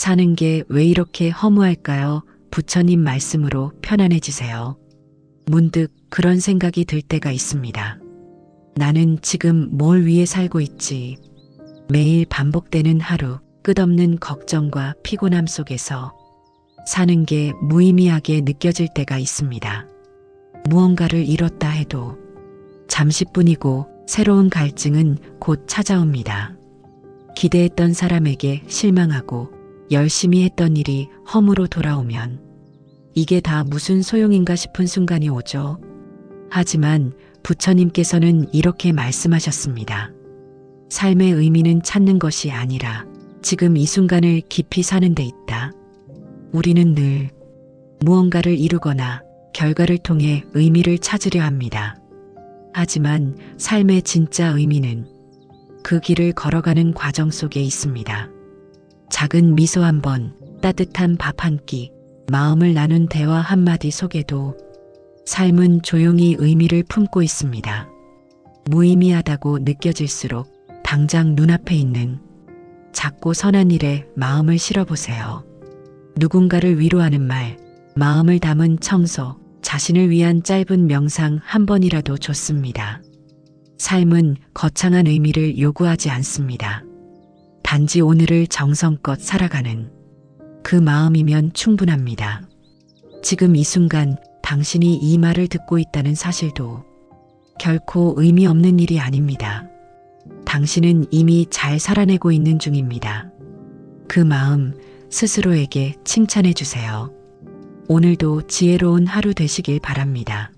사는 게 왜 이렇게 허무할까요? 부처님 말씀으로 편안해지세요. 문득 그런 생각이 들 때가 있습니다. 나는 지금 뭘 위해 살고 있지? 매일 반복되는 하루, 끝없는 걱정과 피곤함 속에서 사는 게 무의미하게 느껴질 때가 있습니다. 무언가를 잃었다 해도 잠시뿐이고 새로운 갈증은 곧 찾아옵니다. 기대했던 사람에게 실망하고 열심히 했던 일이 허무로 돌아오면 이게 다 무슨 소용인가 싶은 순간이 오죠. 하지만 부처님께서는 이렇게 말씀하셨습니다. 삶의 의미는 찾는 것이 아니라 지금 이 순간을 깊이 사는 데 있다. 우리는 늘 무언가를 이루거나 결과를 통해 의미를 찾으려 합니다. 하지만 삶의 진짜 의미는 그 길을 걸어가는 과정 속에 있습니다. 작은 미소 한 번, 따뜻한 밥 한 끼, 마음을 나눈 대화 한마디 속에도 삶은 조용히 의미를 품고 있습니다. 무의미하다고 느껴질수록 당장 눈앞에 있는 작고 선한 일에 마음을 실어보세요. 누군가를 위로하는 말, 마음을 담은 청소, 자신을 위한 짧은 명상 한 번이라도 좋습니다. 삶은 거창한 의미를 요구하지 않습니다. 단지 오늘을 정성껏 살아가는 그 마음이면 충분합니다. 지금 이 순간 당신이 이 말을 듣고 있다는 사실도 결코 의미 없는 일이 아닙니다. 당신은 이미 잘 살아내고 있는 중입니다. 그 마음 스스로에게 칭찬해 주세요. 오늘도 지혜로운 하루 되시길 바랍니다.